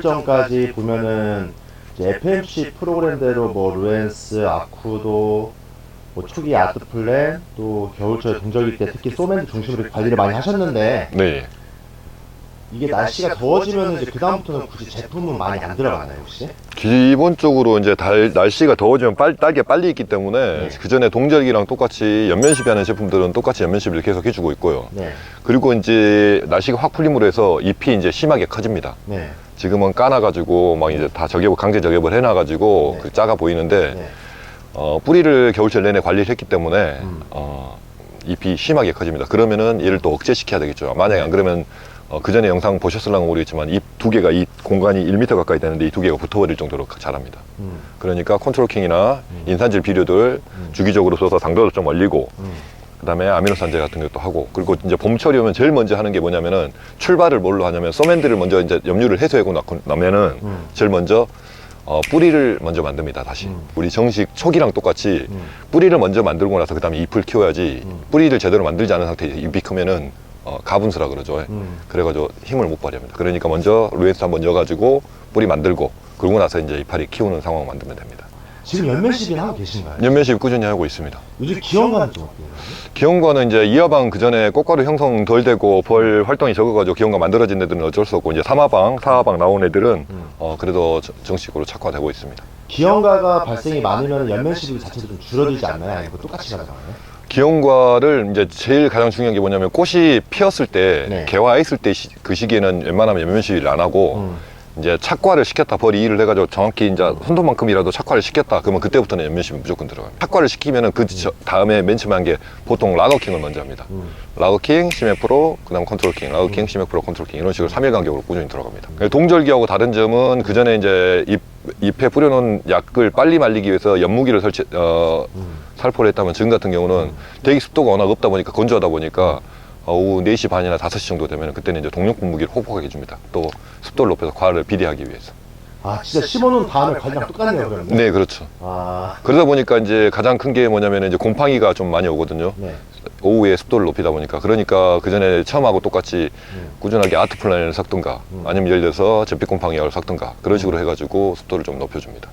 전까지 보면은 이제 FMC 프로그램대로 뭐 루엔스, 아쿠도, 뭐 초기 아트플랜, 또 겨울철 동절기 때 특히 소맨 중심으로 관리를 많이 하셨는데 네. 이게 날씨가 더워지면 이제 그 다음부터는 굳이 제품은 많이 안 들어가나요 혹시? 기본적으로 이제 달, 날씨가 더워지면 빨, 딸기가 빨리 있기 때문에 네. 그 전에 동절기랑 똑같이 연면 시비 하는 제품들은 똑같이 연면 시비를 계속 해주고 있고요. 네, 그리고 이제 날씨가 확 풀림으로 해서 잎이 이제 심하게 커집니다. 네, 지금은 까놔가지고 막 이제 다 저격 강제 저격을 해놔가지고 네. 그 작아 보이는데 네. 어, 뿌리를 겨울철 내내 관리를 했기 때문에 음. 어, 잎이 심하게 커집니다. 그러면은 얘를 또 억제시켜야 되겠죠. 만약에 안 그러면 어, 그 전에 영상 보셨을랑가 모르겠지만 잎두 개가 이 공간이 1m 가까이 되는데 이 두 개가 붙어버릴 정도로 자랍니다. 음, 그러니까 컨트롤킹이나 음. 인산질 비료들 음. 주기적으로 써서 당도를 좀 올리고 음, 그다음에 아미노산제 같은 것도 하고 그리고 이제 봄철이 오면 제일 먼저 하는 게 뭐냐면은 출발을 뭘로 하냐면 서맨들을 먼저 이제 염류를 해소하고 나- 나면은 음. 제일 먼저 어, 뿌리를 먼저 만듭니다 다시 음. 우리 정식 초기랑 똑같이 음. 뿌리를 먼저 만들고 나서 그다음에 잎을 키워야지 음. 뿌리를 제대로 만들지 않은 상태에 잎이 크면은 어, 가분수라 그러죠 음. 그래가지고 힘을 못 발휘합니다 그러니까 먼저 루엔스 한번 넣어가지고 뿌리 만들고 그러고 나서 이제 이파리 키우는 상황 만들면 됩니다 지금 시비는 하고 계신가요? 연면식 꾸준히 하고 있습니다 요즘 기온과는 좀 어때요? 기온과는 이제 이하방 그 전에 꽃가루 형성 덜 되고 벌 활동이 적어가지고 기온과 만들어진 애들은 어쩔 수 없고 이제 삼하방, 사하방 나온 애들은 음. 어 그래도 저- 정식으로 착화되고 있습니다. 기온가가 발생이 많으면 시비 자체도 좀 줄어들지 않나요? 아니면 똑같이 가져가나요? 기온과를 이제 제일 가장 중요한 게 뭐냐면 꽃이 피었을 때 네. 개화했을 때 그 시기에는 웬만하면 연면시를 안 하고 음. 이제 착과를 시켰다 벌이 일을 해가지고 정확히 이제 손톱만큼이라도 착과를 시켰다 그러면 그때부터는 연면시 무조건 들어갑니다. 착과를 시키면은 그 저- 다음에 맨 처음에 한게 보통 라거킹을 먼저 합니다. 음. 라우킹, 시메프로, 그다음 컨트롤킹, 라우킹, 시메프로, 컨트롤킹 이런 식으로 3일 간격으로 꾸준히 들어갑니다. 동절기하고 다른 점은 그 전에 이제 잎, 잎에 뿌려놓은 약을 빨리 말리기 위해서 연무기를 설치, 어, 음. 살포를 했다면 지금 같은 경우는 대기 습도가 워낙 없다 보니까 건조하다 보니까 어, 오후 4시 반이나 5시 정도 되면 그때는 이제 동력분 무기를 호폭하게 해줍니다. 또 습도를 높여서 과를 비대하기 위해서. 아 진짜 심어놓은 다음에 관리랑 똑같네요 그러면. 네, 그렇죠. 아 그러다 보니까 이제 가장 큰 게 뭐냐면 이제 곰팡이가 좀 많이 오거든요. 네. 오후에 습도를 높이다 보니까 그러니까 그 전에 처음하고 똑같이 음. 꾸준하게 아트 플랜을 섞든가 음. 아니면 예를 들어서 잿빛 곰팡이약을 섞든가 그런 식으로 해가지고 습도를 좀 높여줍니다.